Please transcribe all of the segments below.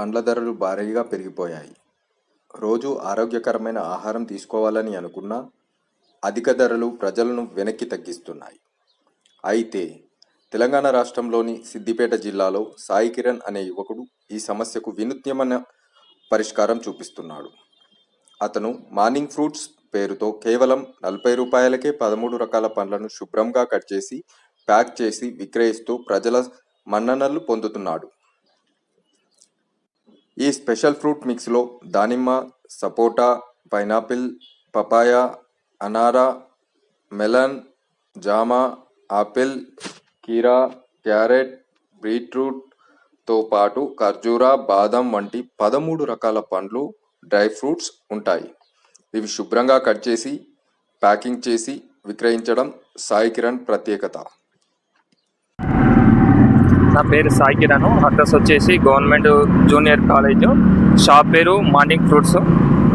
పండ్ల ధరలు భారీగా పెరిగిపోయాయి. రోజు ఆరోగ్యకరమైన ఆహారం తీసుకోవాలని అనుకున్నా అధిక ధరలు ప్రజలను వెనక్కి తగ్గిస్తున్నాయి. అయితే తెలంగాణ రాష్ట్రంలోని సిద్దిపేట జిల్లాలో సాయి కిరణ్ అనే యువకుడు ఈ సమస్యకు వినూత్నమైన పరిష్కారం చూపిస్తున్నాడు. అతను మార్నింగ్ ఫ్రూట్స్ పేరుతో కేవలం నలభై రూపాయలకే పదమూడు రకాల పండ్లను శుభ్రంగా కట్ చేసి ప్యాక్ చేసి విక్రయిస్తూ ప్రజల మన్ననలు పొందుతున్నాడు. ఈ స్పెషల్ ఫ్రూట్ మిక్స్లో దానిమ్మ సపోటా పైనాపిల్ పపాయ అనారా మెలన్ జామ ఆపిల్ కీరా క్యారెట్ బీట్రూట్తో పాటు ఖర్జూరా బాదం వంటి పదమూడు రకాల పండ్లు డ్రై ఫ్రూట్స్ ఉంటాయి. ఇవి శుభ్రంగా కట్ చేసి ప్యాకింగ్ చేసి విక్రయించడం సాయి కిరణ్ ప్రత్యేకత. నా పేరు సాయి కిరణ్. అడ్రస్ వచ్చేసి గవర్నమెంట్ జూనియర్ కాలేజ్. షాప్ పేరు మార్నింగ్ ఫ్రూట్స్.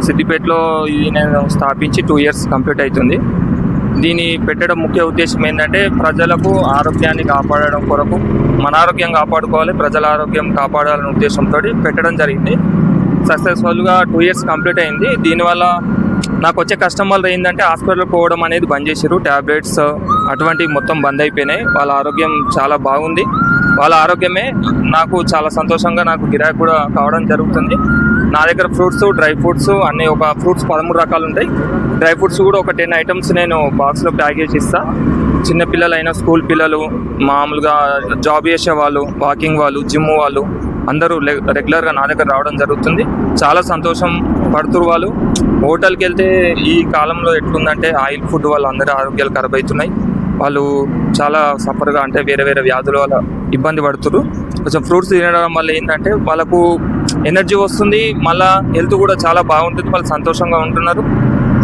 సిద్దిపేటలో ఇది నేను స్థాపించి టూ ఇయర్స్ కంప్లీట్ అవుతుంది. దీన్ని పెట్టడం ముఖ్య ఉద్దేశం ఏంటంటే ప్రజలకు ఆరోగ్యాన్ని కాపాడడం కొరకు మన ఆరోగ్యం కాపాడుకోవాలి ప్రజల ఆరోగ్యం కాపాడాలనే ఉద్దేశంతో పెట్టడం జరిగింది. సక్సెస్ఫుల్గా టూ ఇయర్స్ కంప్లీట్ అయింది. దీనివల్ల నాకు వచ్చే కస్టమర్లు ఏంటంటే హాస్పిటల్కి పోవడం అనేది బంద్ చేశారు ట్యాబ్లెట్స్ అటువంటివి మొత్తం బంద్ అయిపోయినాయి. వాళ్ళ ఆరోగ్యం చాలా బాగుంది. వాళ్ళ ఆరోగ్యమే నాకు చాలా సంతోషంగా నాకు గిరాకీ కూడా కావడం జరుగుతుంది. నా దగ్గర ఫ్రూట్స్ డ్రై ఫ్రూట్స్ అన్ని ఒక ఫ్రూట్స్ పదమూడు రకాలు ఉంటాయి. డ్రై ఫ్రూట్స్ కూడా ఒక టెన్ ఐటమ్స్ నేను బాక్స్లో ప్యాకేజ్ ఇస్తాను చిన్నపిల్లలైనా స్కూల్ పిల్లలు మామూలుగా జాబ్ చేసే వాళ్ళు వాకింగ్ వాళ్ళు జిమ్ వాళ్ళు అందరూ రెగ్యులర్గా నా దగ్గర రావడం జరుగుతుంది. చాలా సంతోషం పడుతురు వాళ్ళు. హోటల్కి వెళ్తే ఈ కాలంలో ఎట్లుందంటే ఆయిల్ ఫుడ్ వాళ్ళు అందరి ఆరోగ్యాలు ఖరాబ్ అవుతున్నాయి. వాళ్ళు చాలా సఫర్గా అంటే వేరే వేరే వ్యాధుల వల్ల ఇబ్బంది పడుతురు కొంచెం ఫ్రూట్స్ తినడం వల్ల ఏంటంటే వాళ్ళకు ఎనర్జీ వస్తుంది మళ్ళా హెల్త్ కూడా చాలా బాగుంటుంది వాళ్ళు సంతోషంగా ఉంటున్నారు.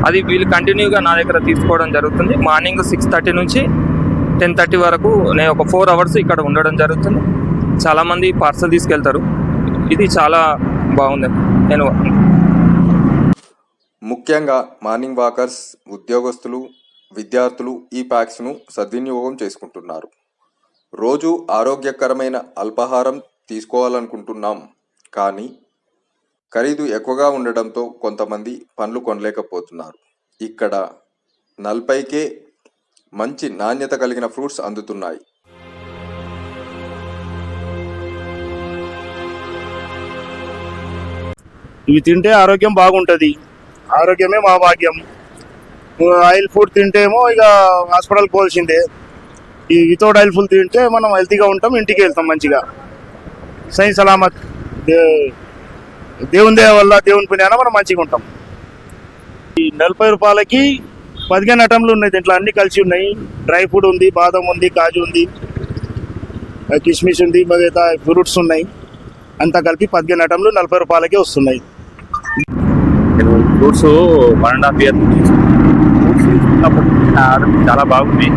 అది వీళ్ళు కంటిన్యూగా నా దగ్గర తీసుకోవడం జరుగుతుంది. మార్నింగ్ సిక్స్ థర్టీ నుంచి టెన్ థర్టీ వరకు నేను ఒక ఫోర్ అవర్స్ ఇక్కడ ఉండడం జరుగుతుంది. చాలామంది పార్సల్ తీసుకెళ్తారు. ఇది చాలా బాగుంది. నేను ముఖ్యంగా మార్నింగ్ వాకర్స్ ఉద్యోగస్తులు విద్యార్థులు ఈ ప్యాక్స్ను సద్వినియోగం చేసుకుంటున్నారు. రోజు ఆరోగ్యకరమైన అల్పాహారం తీసుకోవాలనుకుంటున్నాం. కానీ ఖరీదు ఎక్కువగా ఉండడంతో కొంతమంది పండ్లు కొనలేకపోతున్నారు. ఇక్కడ నలభైకే మంచి నాణ్యత కలిగిన ఫ్రూట్స్ అందుతున్నాయి. ఇవి తింటే ఆరోగ్యం బాగుంటుంది. ఆరోగ్యమే మా భాగ్యం. ఆయిల్ ఫుడ్ తింటేమో ఇక హాస్పిటల్ పోల్సిందే ఈ వితౌట్ ఆయిల్ ఫుడ్ తింటే మనం హెల్తీగా ఉంటాం ఇంటికి వెళ్తాం మంచిగా. సై సలామత్. దేవుని దేవ వల్ల దేవుని పుణ్యాన మనం మంచిగా ఉంటాం. ఈ నలభై రూపాయలకి పదిహేను ఐటమ్లు ఉన్నాయి దీంట్లో అన్ని కలిసి ఉన్నాయి. డ్రై ఫ్రూట్ ఉంది బాదం ఉంది కాజు ఉంది కిస్మిస్ ఉంది మిగతా ఫ్రూట్స్ ఉన్నాయి. అంతా కలిపి పదిహేను ఐటమ్లు నలభై రూపాయలకే వస్తున్నాయి. నేను fruits one and half year fruits తీసుకున్నప్పుడు నా ఆరోగ్యం చాలా బాగుంది.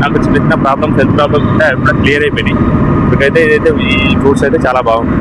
నాకు చిన్న చిన్న ప్రాబ్లమ్స్ హెల్త్ ప్రాబ్లమ్స్ ఉంటే అవి క్లియర్ అయిపోయినాయి. ఇప్పటికైతే ఇదైతే ఈ ఫ్రూట్స్ అయితే చాలా బాగుంది